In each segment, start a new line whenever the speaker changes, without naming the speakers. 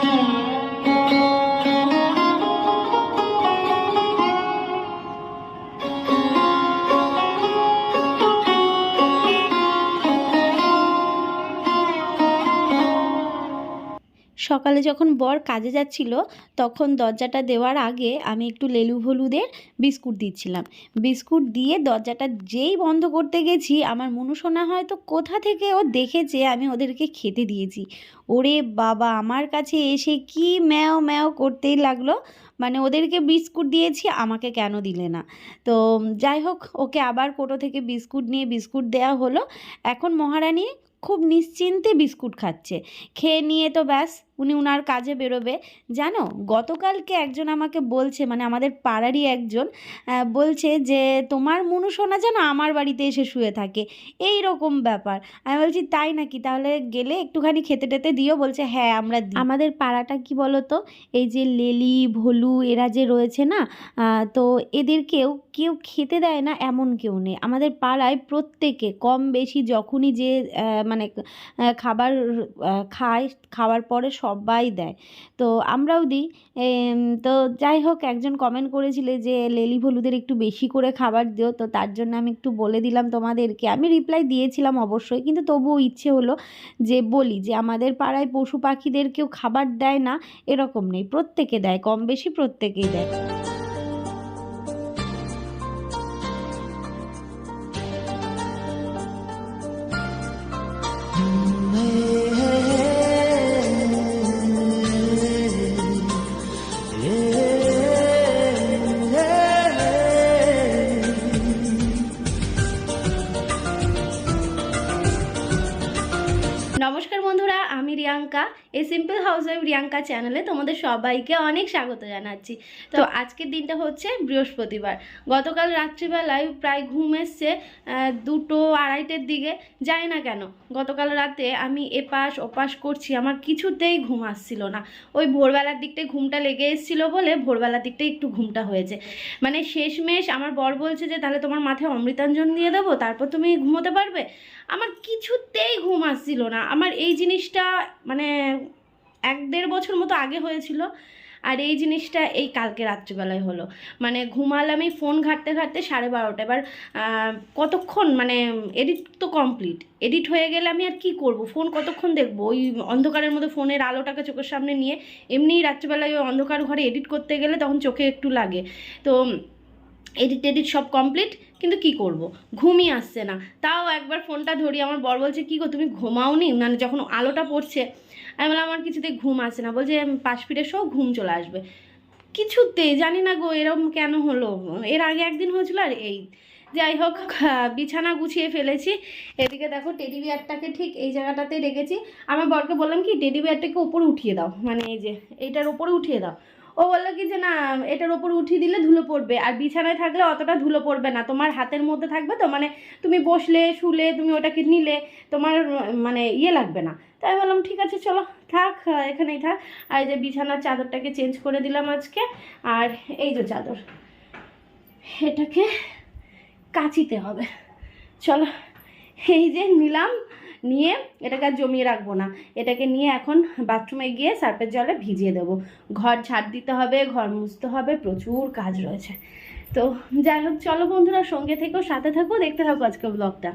Thank you. সকালে যখন বর কাজে যাচ্ছিল, তখন দরজাটা দেওয়ার আগে আমি একটু লেলু হলুদের বিস্কুট দিচ্ছিলাম। বিস্কুট দিয়ে দরজাটা যেই বন্ধ করতে গেছি, আমার মনুষোনা হয়তো কোথা থেকে ও দেখেছে, আমি ওদেরকে খেতে দিয়েছি। ওরে বাবা, আমার কাছে এসে কি ম্যাও ম্যাও করতেই লাগল। মানে ওদেরকে বিস্কুট দিয়েছি, আমাকে কেন দিলে না? তো যাই হোক, ওকে আবার কোটো থেকে বিস্কুট নিয়ে বিস্কুট দেওয়া হলো। এখন মহারানী খুব নিশ্চিন্তে বিস্কুট খাচ্ছে। খেয়ে নিয়ে তো ব্যাস উনি উনার কাজে বেরোবে। জানো, গতকালকে একজন আমাকে বলছে মানে আমাদের পাড়ারই একজন বলছে যে, তোমার মনুসোনা যেন আমার বাড়িতে এসে শুয়ে থাকে। এই রকম ব্যাপার। আমি বলছি, তাই নাকি? তাহলে গেলে একটুখানি খেতে টেতে দিও। বলছে হ্যাঁ আমরা আমাদের পাড়াটা কি বলো তো এই যে লেলি, ভলু এরা যে রয়েছে না তো এদেরকেও কেউ খেতে দেয় না, এমন কেউ নেই। আমাদের পাড়ায় প্রত্যেকে, কম বেশি যখনই যে মানে খাবার খায়, খাওয়ার পরে সবাই দেয়। তো আমরাও দিই। তো যাই হোক, একজন কমেন্ট করেছিলে যে, লেলি ভলুদের একটু বেশি করে খাবার দিও। তো তার জন্য আমি একটু বলে দিলাম তোমাদেরকে। আমি রিপ্লাই দিয়েছিলাম অবশ্যই, কিন্তু তবুও ইচ্ছে হলো যে বলি যে, আমাদের পাড়ায় পশু পাখিদের কেউ খাবার দেয় না, এরকম নেই। প্রত্যেকে দেয়, কম বেশি প্রত্যেকেই দেয়। নমস্কার বন্ধুরা আমি রিয়াঙ্কা এই সিম্পল হাউস ওয়াইফ রিয়াঙ্কা চ্যানেলে তোমাদের সবাইকে অনেক স্বাগত জানাচ্ছি। তো আজকের দিনটা হচ্ছে বৃহস্পতিবার। গতকাল রাত্রিবেলায় প্রায় ঘুম এসছে দুটো আড়াইটের দিকে যাই না কেন গতকাল রাতে আমি এপাশ ওপাশ করছি আমার কিছুতেই ঘুম আসছিল না। ওই ভোরবেলার দিকটায় ঘুমটা লেগে এসেছিল বলে ভোরবেলার দিকটাই একটু ঘুমটা হয়েছে। মানে শেষমেশ আমার বর বলছে যে তাহলে তোমার মাথায় অমৃতাঞ্জন দিয়ে দেবো তারপর তুমি ঘুমোতে পারবে? আমার কিছুতেই ঘুম আসছিল না। আমার এই জিনিসটা মানে এক দেড় বছর মতো আগে হয়েছিল, আর এই জিনিসটা এই কালকে রাত্রিবেলায় হলো। মানে ঘুমালাম এই ফোন ঘাঁটতে ঘাঁটতে সাড়ে বারোটা। এবার কতক্ষণ মানে এডিট তো কমপ্লিট এডিট হয়ে গেলে আমি আর কি করব? ফোন কতক্ষণ দেখব? ওই অন্ধকারের মধ্যে ফোনের আলোটাকে চোখের সামনে নিয়ে এমনিই রাত্রিবেলায় ওই অন্ধকার ঘরে এডিট করতে গেলে তখন চোখে একটু লাগে। তো এডিট এডিট সব কমপ্লিট কিন্তু কি করব? ঘুমই আসছে না। তাও একবার ফোনটা ধরি আমার বর বলছে, কি গো, তুমি ঘুমাওনি? মানে যখন আলোটা পড়ছে, আমি বললাম, আমার কিছুতেই ঘুম আসে না। বলছে পাশ ফিরে সব ঘুম চলে আসবে। কিছুতেই জানি না গো এরকম কেন হলো? এর আগে একদিন হয়েছিল আর এই। যাই হোক, বিছানা গুছিয়ে ফেলেছি। এদিকে দেখো টেডি বিয়ারটাকে ঠিক এই জায়গাটাতে রেখেছি। আমার বরকে বললাম কি টেডি বিয়ারটাকে উপরে উঠিয়ে দাও। মানে এই যে, এইটার উপরে উঠিয়ে দাও। ও বলল কি যে, না, এটার ওপর উঠিয়ে দিলে ধুলো পড়বে, আর বিছানায় থাকলে অতটা ধুলো পড়বে না। তোমার হাতের মধ্যে থাকবে তো মানে তুমি বসলে, শুলে, তুমি ওটাকে নিলে, তোমার মানে ইয়ে লাগবে না। তাই বললাম, ঠিক আছে, চলো, থাক, এখানেই থাক। আর যে বিছানার চাদরটাকে চেঞ্জ করে দিলাম আজকে, আর এই যে চাদর, এটাকে কাচিতে হবে। চলো, এই যে নিলাম নিয়ে এটাকে আর জমিয়ে রাখব না। এটাকে নিয়ে এখন বাথরুমে গিয়ে সার্পের জলে ভিজিয়ে দেবো। ঘর ঝাড় দিতে হবে, ঘর মুছতে হবে, প্রচুর কাজ রয়েছে। তো যাই হোক, চলো বন্ধুরা সঙ্গে থেকেও সাথে থাকো, দেখতে থাকো আজকে ব্লগটা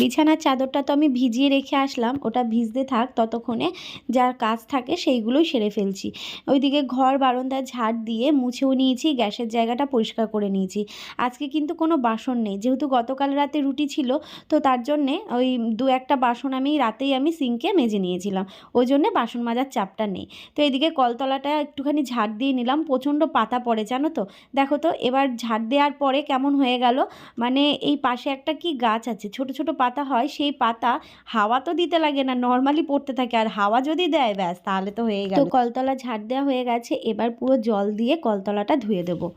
বিছানার চাদরটা তো আমি ভিজিয়ে রেখে আসলাম, ওটা ভিজতে থাক, ততক্ষণে যার কাজ থাকে সেইগুলোই সেরে ফেলছি। ওইদিকে ঘর বারান্দা ঝাড় দিয়ে মুছেও নিয়েছি, গ্যাসের জায়গাটা পরিষ্কার করে নিয়েছি। আজকে কিন্তু কোনো বাসন নেই, যেহেতু গতকাল রাতে রুটি ছিল, তো তার জন্যে ওই দু একটা বাসন আমি রাতেই আমি সিঙ্কে মেজে নিয়েছিলাম, ওই জন্যে বাসন মাজার চাপটা নেই। তো এদিকে কলতলাটা একটুখানি ঝাড় দিয়ে নিলাম, প্রচণ্ড পাতা পড়ে, জানো তো? দেখো তো, এবার ঝাড় দেওয়ার পরে কেমন হয়ে গেল মানে এই পাশে একটা কি গাছ আছে, ছোট ছোট পাতা হয় সেই পাতা হাওয়া তো দিতে লাগে না নর্মালি পড়তে থাকে। আর হাওয়া যদি দেয় ব্যাস তাহলে তো হয়ে গেল। তো কলতলা ঝাড় দেওয়া হয়ে গেছে এবার পুরো জল দিয়ে কলতলাটা ধুয়ে দেবো।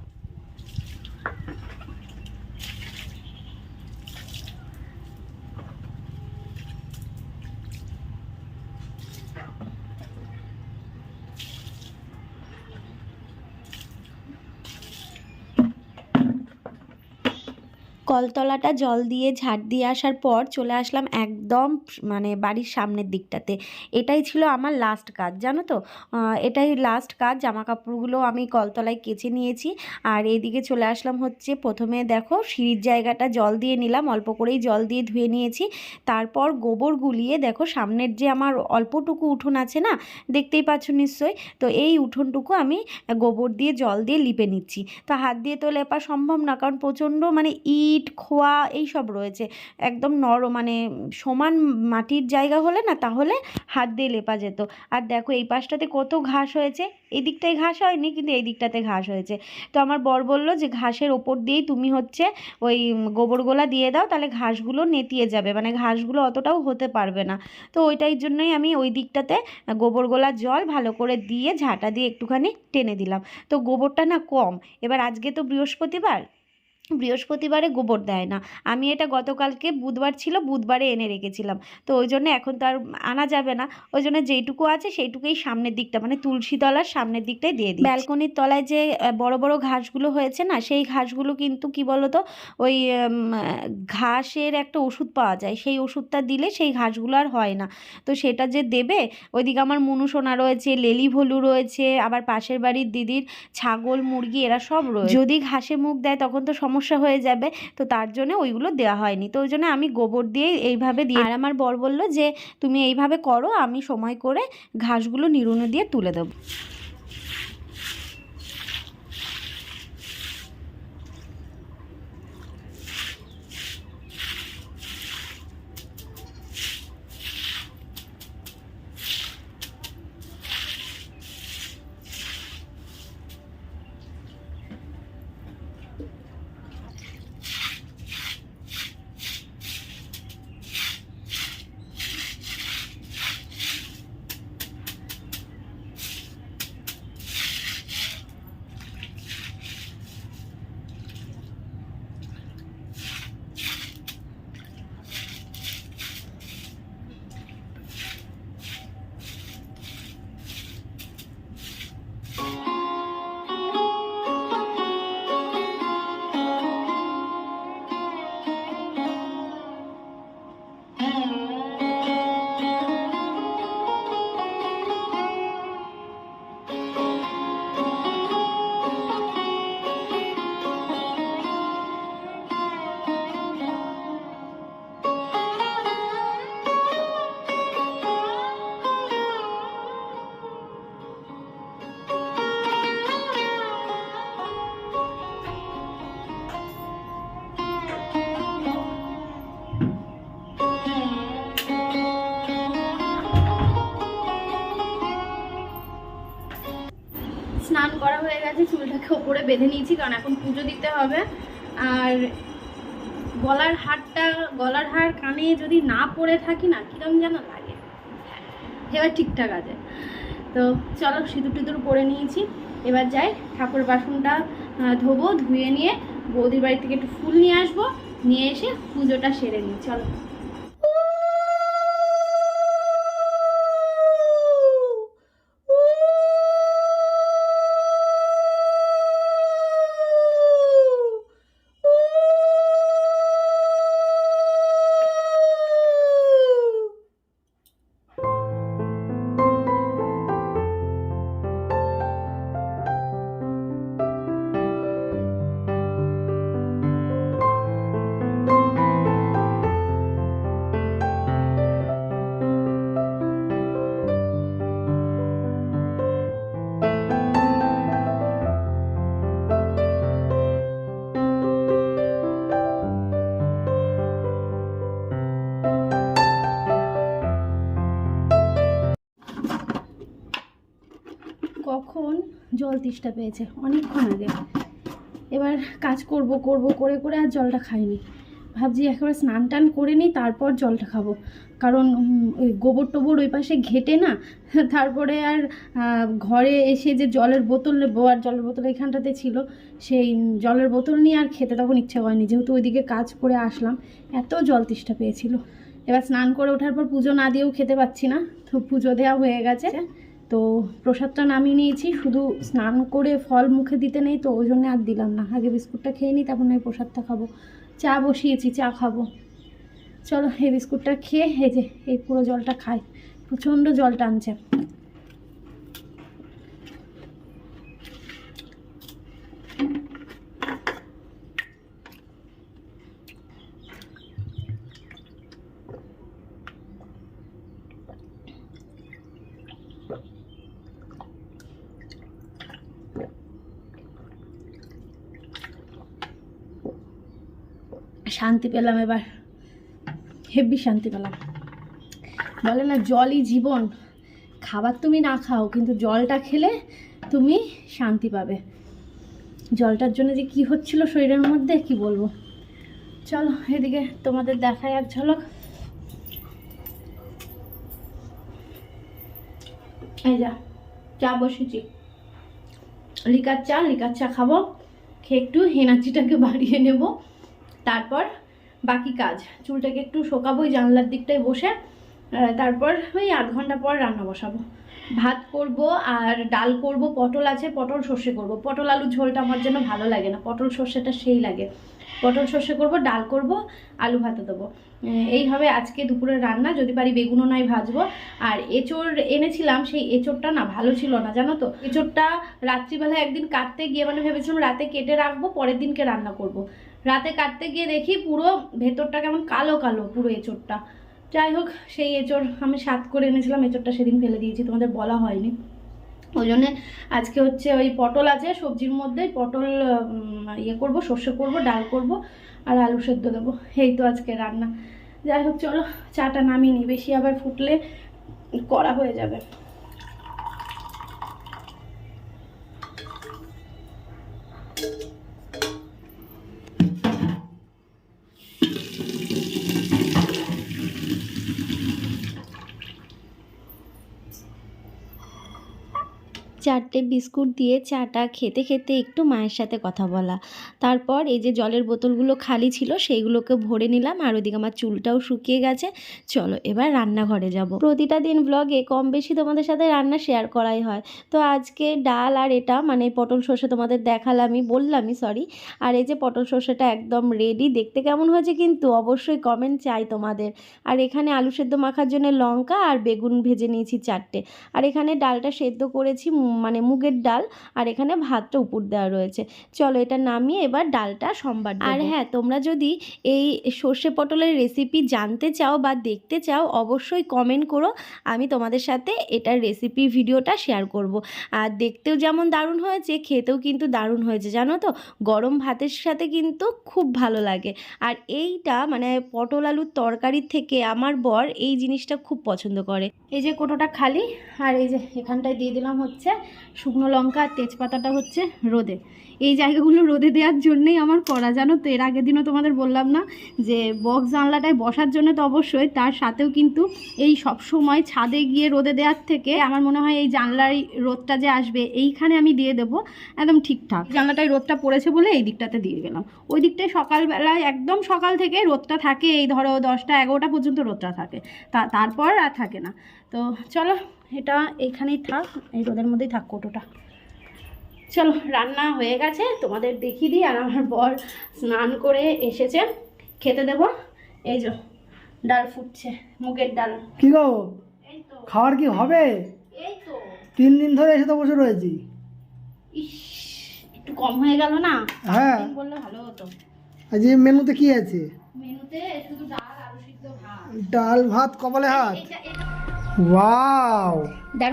কলতলাটা জল দিয়ে, ঝাড় দিয়ে আসার পর চলে আসলাম একদম মানে বাড়ির সামনের দিকটাতে। এটাই ছিল আমার লাস্ট কাজ, জানো তো? এটাই লাস্ট কাজ। জামা কাপড়গুলো আমি কলতলায় কেচে নিয়েছি। আর এইদিকে চলে আসলাম হচ্ছে প্রথমে দেখো সিঁড়ির জায়গাটা জল দিয়ে নিলাম, অল্প করেই জল দিয়ে ধুয়ে নিয়েছি। তারপর গোবর গুলিয়ে দেখো সামনের যে আমার অল্পটুকু উঠোন আছে না, দেখতেই পাচ্ছ নিশ্চয়ই? তো এই উঠোনটুকু আমি গোবর দিয়ে জল দিয়ে লিপে নিচ্ছি। তো হাত দিয়ে তো লেপা সম্ভব না, কারণ প্রচণ্ড মানে ইট খোয়া এই সব রয়েছে। একদম নরম মানে সমান মাটির জায়গা হলে না তাহলে হাত দিয়ে লেপা যেত। আর দেখো এই পাশটাতে কত ঘাস হয়েছে। এই দিকটায় ঘাস হয়নি, কিন্তু এই দিকটাতে ঘাস হয়েছে। তো আমার বর বলল যে ঘাসের ওপর দিয়েই তুমি হচ্ছে ওই গোবরগোলা দিয়ে দাও, তাহলে ঘাসগুলো নেতিয়ে যাবে। মানে ঘাসগুলো অতটাও হতে পারবে না। তো ওইটাই জন্যই আমি ওই দিকটাতে গোবরগোলা জল ভালো করে দিয়ে ঝাঁটা দিয়ে একটুখানি টেনে দিলাম। তো গোবরটা না কম। এবার আজকে তো বৃহস্পতিবার। বৃহস্পতিবারে গোবর দেয় না। আমি এটা গতকালকে বুধবার ছিল বুধবারে এনে রেখেছিলাম। তো ওই জন্য এখন তো আর আনা যাবে না। ওই জন্য যেইটুকু আছে সেইটুকুই সামনের দিকটা মানে তুলসী তলার সামনের দিকটাই দিয়ে দিই ব্যালকনির তলায় যে বড় বড় ঘাসগুলো হয়েছে না সেই ঘাসগুলো কিন্তু কি বলতো ওই ঘাসের একটা ওষুধ পাওয়া যায়। সেই ওষুধটা দিলে সেই ঘাসগুলো আর হয় না। তো সেটা যে দেবে ওইদিকে আমার মনুসোনা রয়েছে লেলি ভলু রয়েছে আবার পাশের বাড়ির দিদির ছাগল মুরগি এরা সব রয়েছে। যদি ঘাসে মুখ দেয় তখন তো সমস্যা হয়ে যাবে, তো তার জন্য ওইগুলো দেওয়া হয়নি। তো ওই জন্য আমি গোবর দিয়ে এইভাবে দিয়ে আর আমার বর বলল যে, তুমি এইভাবে করো, আমি সময় করে ঘাসগুলো নিরুনে দিয়ে তুলে দেবো। ওপরে বেঁধে নিয়েছি, কারণ এখন পুজো দিতে হবে। আর গলার হারটা, গলার হার কানে যদি না পরে থাকি না, কিরম যেন লাগে। এবার ঠিকঠাক আছে। তো চলো সিঁদুর টিঁদুর পরে নিয়েছি। এবার যাই ঠাকুর বাসনটা ধোবো, ধুয়ে নিয়ে বৌদির বাড়ি থেকে একটু ফুল নিয়ে আসব। নিয়ে এসে পুজোটা সেরে নিই, চলো।
জল তেষ্টা পেয়েছে অনেকক্ষণ আগে। এবার কাজ করব করব, করে করে আর জলটা খাইনি। ভাবছি একেবারে স্নান টান করে নিই, তারপর জলটা খাব। কারণ ওই গোবর টোবর ওই পাশে ঘেটে না, তারপরে আর ঘরে এসে যে জলের বোতল নেব, আর জলের বোতল এখানটাতে ছিল, সেই জলের বোতল নিয়ে আর খেতে তখন ইচ্ছে হয়নি। যেহেতু ওইদিকে কাজ করে আসলাম, এত জল তেষ্টা পেয়েছিল। এবার স্নান করে ওঠার পর পুজো না দিয়েও খেতে পাচ্ছি না, তো পুজো দেওয়া হয়ে গেছে। তো প্রসাদটা নামিয়ে নিয়েছি, শুধু স্নান করে ফল মুখে দিতে নেই তো ওই জন্যে আর দিলাম না। আগে বিস্কুটটা খেয়ে নিই, তারপর নয় প্রসাদটা খাব। চা বসিয়েছি, চা খাব। চলো এই বিস্কুটটা খেয়ে, এই যে, এই পুরো জলটা খায় প্রচণ্ড জল টানছে। শান্তি পেলাম এবার। হেভি শান্তি পেলাম। বলে না, জলই জীবন। খাবার তুমি না খাও, কিন্তু জলটা খেলে তুমি শান্তি পাবে। জলটার জন্য যে কি হচ্ছিল শরীরের মধ্যে, কি বলব? চলো, এদিকে তোমাদের দেখায় এক ঝলক। এই যা, চা বসেছি। লিকার চা লিকার চা খাব। খেয়ে একটু হেনাচিটাকে বাড়িয়ে নেব। তারপর বাকি কাজ। চুলটাকে একটু শোকাবো ওই জানলার দিকটায় বসে তারপর ওই আধ ঘণ্টা পর রান্না বসাবো। ভাত করব আর ডাল করব, পটল আছে, পটল সর্ষে করব। পটল আলু ঝোলটা আমার জন্য ভালো লাগে না, পটল সর্ষেটা সেই লাগে। পটল সর্ষে করব, ডাল করব, আলু ভাতে দেবো। এই হবে আজকে দুপুরের রান্না, যদি পারি বেগুনও নয় ভাজবো। আর এঁচড় এনেছিলাম, সেই এঁচড়টা না ভালো ছিল না, জানো তো? এঁচড়টা রাত্রিবেলা একদিন কাটতে গিয়ে মানে ভেবেছিলাম রাতে কেটে রাখব, পরের দিনকে রান্না করব। রাতে কাটতে গিয়ে দেখি পুরো ভেতরটা কেমন কালো কালো, পুরো এঁচড়টা। যাই হোক, সেই এঁচড় আমি সাত করে এনেছিলাম, এঁচড়টা সেদিন ফেলে দিয়েছি, তোমাদের বলা হয়নি। ওই জন্যে আজকে হচ্ছে ওই পটল আছে, সবজির মধ্যে পটল ইয়ে করব, সর্ষে করব, ডাল করব আর আলু সেদ্ধ দেবো। এই তো আজকে রান্না। যাই হোক, চলো চাটা নামিয়ে নিই বেশি আবার ফুটলে করা হয়ে যাবে। চারটে বিস্কুট দিয়ে চাটা খেতে খেতে একটু মায়ের সাথে কথা বলা। তারপর এই যে জলের বোতলগুলো খালি ছিল, সেইগুলোকে ভরে নিলাম আর ওদিকে আমার চুলটাও শুকিয়ে গেছে। চলো এবার রান্নাঘরে যাব। প্রতিটা দিন ব্লগে কম বেশি তোমাদের সাথে রান্না শেয়ার করাই হয়। তো আজকে ডাল আর এটা মানে পটল সর্ষে তোমাদের দেখালামই, বললামই সরি আর এই যে পটল সর্ষেটা একদম রেডি দেখতে কেমন হয়েছে কিন্তু অবশ্যই কমেন্ট চাই তোমাদের। আর এখানে আলু সেদ্ধ মাখার জন্য লঙ্কা আর বেগুন ভেজে নিয়েছি চারটে। আর এখানে ডালটা সেদ্ধ করেছি মানে মুগের ডাল আর এখানে ভাতটা উপর দেওয়া রয়েছে। চলো এটা নামিয়ে এবার ডালটা সম্বার আর হ্যাঁ তোমরা যদি এই সর্ষে পটলের রেসিপি জানতে চাও বা দেখতে চাও অবশ্যই কমেন্ট করো। আমি তোমাদের সাথে এটার রেসিপি ভিডিওটা শেয়ার করব। আর দেখতেও যেমন দারুণ হয়েছে খেতেও কিন্তু দারুণ হয়েছে জানো তো? গরম ভাতের সাথে কিন্তু খুব ভালো লাগে। আর এইটা মানে পটল আলুর তরকারির থেকে আমার বর এই জিনিসটা খুব পছন্দ করে। এই যে কোটোটা খালি আর এই যে এখানটায় দিয়ে দিলাম হচ্ছে শুকনো লঙ্কা আর তেজপাতাটা হচ্ছে রোদে। এই জায়গাগুলো রোদে দেওয়ার জন্যই আমার করা। জানো তো, এর আগের দিনও তোমাদের বললাম না যে বক্স জানলাটায় বসার জন্য তো অবশ্যই, তার সাথেও কিন্তু এই সব সময় ছাদে গিয়ে রোদে দেওয়ার থেকে আমার মনে হয় এই জানলায় রোদটা যে আসবে, এইখানে আমি দিয়ে দেবো একদম ঠিকঠাক। জানলাটায় রোদটা পড়েছে বলে এই দিকটাতে দিয়ে গেলাম। ওই দিকটায় সকালবেলায়, একদম সকাল থেকে রোদটা থাকে, এই ধরো দশটা এগারোটা পর্যন্ত রোদটা থাকে। তা, তারপর আর থাকে না। তো চলো, এটা এইখানেই থাক, এই রোদের মধ্যেই থাক কোটোটা চলো রান্না হয়ে গেছে তোমাদের দেখিয়ে দিই আর আমার বর স্নান করে এসেছে। খেতে দেবো। এই যে ডাল ফুটছে মুগের ডাল।
কি গো?
এই তো।
খাবার কি হবে?
এই তো।
তিন দিন ধরে এসে তো বসে রয়েছি।
একটু কম হয়ে গেল না?
হ্যাঁ।
বললে ভালো হতো।
আজ মেনুতে কি আছে?
মেনুতে শুধু ডাল আলু সিদ্ধ ভাত।
ডাল ভাত কপালে হাত। ওয়াও!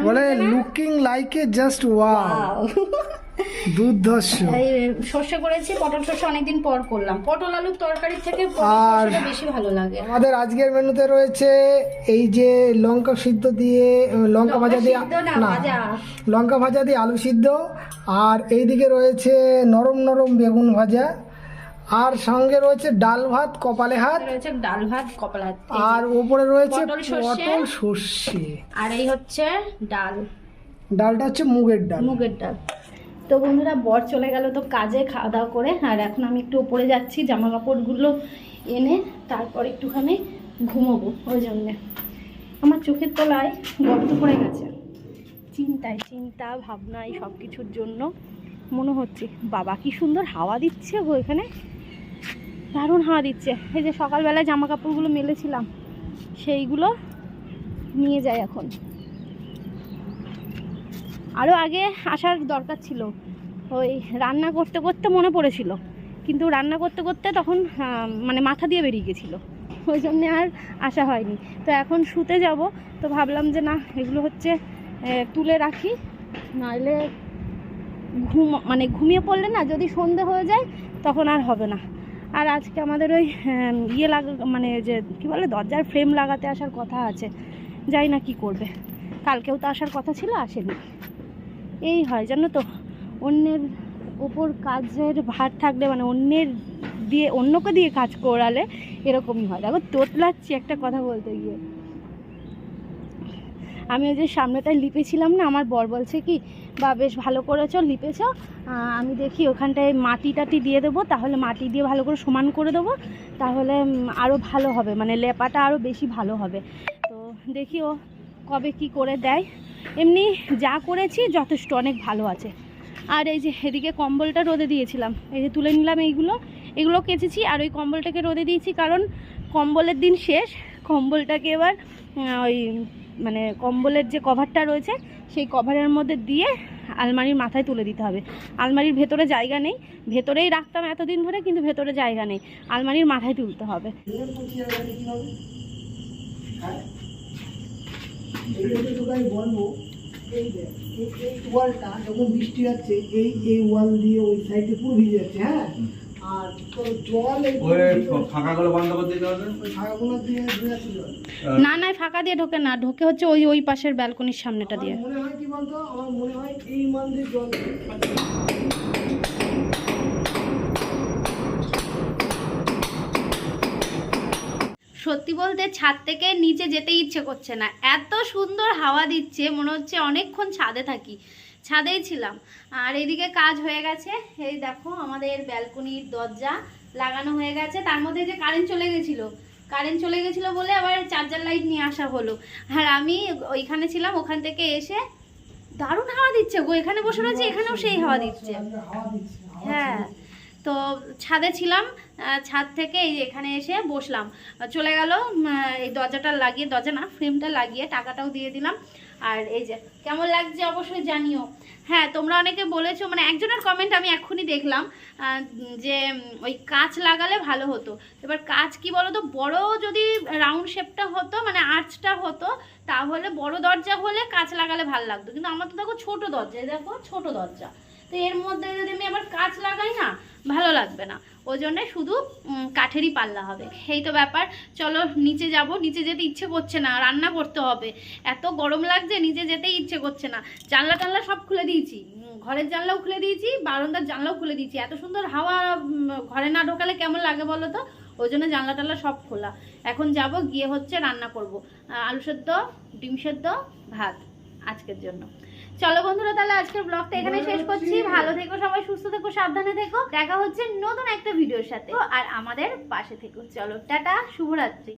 বলে looking like a just wow. দুর্ধর্ষ।
সর্ষে করেছি পটল সর্ষে অনেকদিন পর করলাম। পটল আলুর তরকারির থেকে
আর-
বেশি ভালো লাগে।
আমাদের আজকের মেনুতে রয়েছে এই যে লঙ্কা সিদ্ধ দিয়ে লঙ্কা ভাজা দিয়ে
না,
লঙ্কা ভাজা দিয়ে আলু সিদ্ধ। আর এইদিকে রয়েছে নরম নরম বেগুন ভাজা। আর সঙ্গে রয়েছে ডাল ভাত কপালে হাত।
রয়েছে ডাল ভাত কপাল যে।
আর ওপরে রয়েছে
পটল সর্ষে। আর এই হচ্ছে ডাল।
ডালটা হচ্ছে মুগের ডাল।
মুগের ডাল। তো বন্ধুরা, বর চলে গেল তো কাজে খাওয়া দাওয়া করে। আর এখন আমি একটু উপরে যাচ্ছি জামা কাপড়গুলো এনে তারপর একটুখানি ঘুমোবো, ওই জন্যে। আমার চোখের তলায় গর্ত পড়ে গেছে। চিন্তায় চিন্তা, ভাবনায় সব কিছুর জন্য মনে হচ্ছে, বাবা কি সুন্দর হাওয়া দিচ্ছে গো এখানে। দারুণ হাওয়া দিচ্ছে। এই যে সকালবেলায় জামা কাপড়গুলো মেলেছিলাম, সেইগুলো নিয়ে যায় এখন। আরও আগে আসার দরকার ছিল। ওই রান্না করতে করতে মনে পড়েছিল। কিন্তু রান্না করতে করতে তখন মানে মাথা দিয়ে বেরিয়ে গেছিল। ওই জন্যে আর আসা হয়নি। তো এখন শুতে যাব। তো ভাবলাম যে না, এগুলো হচ্ছে তুলে রাখি। নাহলে ঘুম মানে ঘুমিয়ে পড়লে না, যদি সন্ধে হয়ে যায়, তখন আর হবে না। আর আজকে আমাদের ওই ইয়ে লাগা মানে যে, কী বলে, দরজার ফ্রেম লাগাতে আসার কথা আছে। যাই না কি করবে। কালকেও তো আসার কথা ছিল, আসেনি। এই হয়, জানো তো? অন্যের ওপর কাজের ভার থাকলে মানে অন্যের দিয়ে, অন্যকে দিয়ে কাজ করালে এরকমই হয়। দেখো, তোতলাচ্ছি একটা কথা বলতে গিয়ে। আমি ওই যে সামনেটায় লিপেছিলাম না, আমার বর বলছে কি বা বেশ ভালো করেছ, লিপেছ। আমি দেখি ওখানটায় মাটি টাটি দিয়ে দেবো, তাহলে মাটি দিয়ে ভালো করে সমান করে দেবো, তাহলে আরও ভালো হবে মানে লেপাটা আরও বেশি ভালো হবে। তো দেখি ও কবে কি করে দেয়। এমনি যা করেছি যথেষ্ট, অনেক ভালো আছে। আর এই যে এদিকে কম্বলটা রোদে দিয়েছিলাম, এই যে তুলে নিলাম এইগুলো, এগুলো কেচেছি আর ওই কম্বলটাকে রোদে দিয়েছি কারণ কম্বলের দিন শেষ, কম্বলটাকে এবার ওই মানে কম্বলের যে কভারটা রয়েছে, সেই কভারের মধ্যে দিয়ে আলমারির মাথায় তুলে দিতে হবে। আলমারির ভেতরে জায়গা নেই, ভেতরেই রাখতাম এতদিন ধরে, কিন্তু ভেতরে জায়গা নেই। আলমারির মাথায় তুলতে হবে।
আমি বলব এই এই এই ওয়ালটা যখন বৃষ্টি যাচ্ছে এই এই ওয়াল দিয়ে ওই সাইডে পুরো ভিজে যাচ্ছে হ্যাঁ? আর তোর জল
ওই ফাঁকাগুলো বন্ধ করে দিতে হবে?
ওই ফাঁকাগুলো দিয়ে ধুয়ে যাচ্ছে জল
না না ফাঁকা দিয়ে ঢোকে না ঢোকে হচ্ছে ওই ওই পাশের ব্যালকনির সামনেটা দিয়ে।
মনে হয় কি বলতো আমার মনে হয় এই মান দিয়ে জল
সত্যি বলতে ছাদ থেকে নিচে যেতে ইচ্ছে করছে না। এত সুন্দর হাওয়া দিচ্ছে, মনে হচ্ছে অনেকক্ষণ ছাদে থাকি। ছাদেই ছিলাম। আর এদিকে কাজ হয়ে গেছে। এই দেখো, আমাদের ব্যালকনির দরজা লাগানো হয়ে গেছে। তার মধ্যে যে কারেন্ট চলে গেছিল। কারেন্ট চলে গেছিল বলে আবার চার্জার লাইট নিয়ে আসা হলো। আর আমি ওইখানে ছিলাম, ওখান থেকে এসে দারুণ হাওয়া দিচ্ছে গো। এখানে বসে রয়েছে, এখানেও সেই হাওয়া দিচ্ছে। হ্যাঁ তো ছাদে ছিলাম। ছাদ থেকে এই এখানে এসে বসলাম। চলে গেল এই দরজাটা লাগিয়ে, দরজা না ফ্রেমটা লাগিয়ে টাকাটাও দিয়ে দিলাম। আর এই যে, কেমন লাগছে অবশ্যই জানিও। হ্যাঁ তোমরা অনেকে বলেছ মানে একজনের কমেন্ট আমি এক্ষুনি দেখলাম যে ওই কাঁচ লাগালে ভালো হতো। এবার কাঁচ কি বলো তো বড় যদি রাউন্ড শেপটা হতো মানে আর্চটা হতো, তাহলে বড় দরজা হলে কাঁচ লাগালে ভালো লাগতো। কিন্তু আমার তো দেখো ছোট দরজা দেখো ছোট দরজা। তো এর মধ্যে যদি আমি আবার কাঁচ লাগাই না, ভালো লাগবে না। ওই জন্যে শুধু কাঠেরই পাল্লা হবে। এই তো ব্যাপার। চলো, নিচে যাব। নিচে যেতে ইচ্ছে করছে না। রান্না করতে হবে। এত গরম লাগছে, নিচে যেতেই ইচ্ছে করছে না। জানলা টানলা সব খুলে দিয়েছি। ঘরের জানলাও খুলে দিয়েছি, বারান্দার জানলাও খুলে দিয়েছি। এত সুন্দর হাওয়া ঘরে না ঢোকালে কেমন লাগে বলো তো? ওই জন্য জানলা টানলা সব খোলা। এখন যাব, গিয়ে হচ্ছে রান্না করব। আলু সেদ্ধ, ডিম সেদ্ধ, ভাত আজকের জন্য। চলো বন্ধুরা তাহলে আজকের ব্লগটা এখানে শেষ করছি। ভালো থেকো সবাই সুস্থ থেকো সাবধানে থেকো। দেখা হচ্ছে নতুন একটা ভিডিওর সাথে। আর আমাদের পাশে থেকো। চলো টাটা শুভরাত্রি।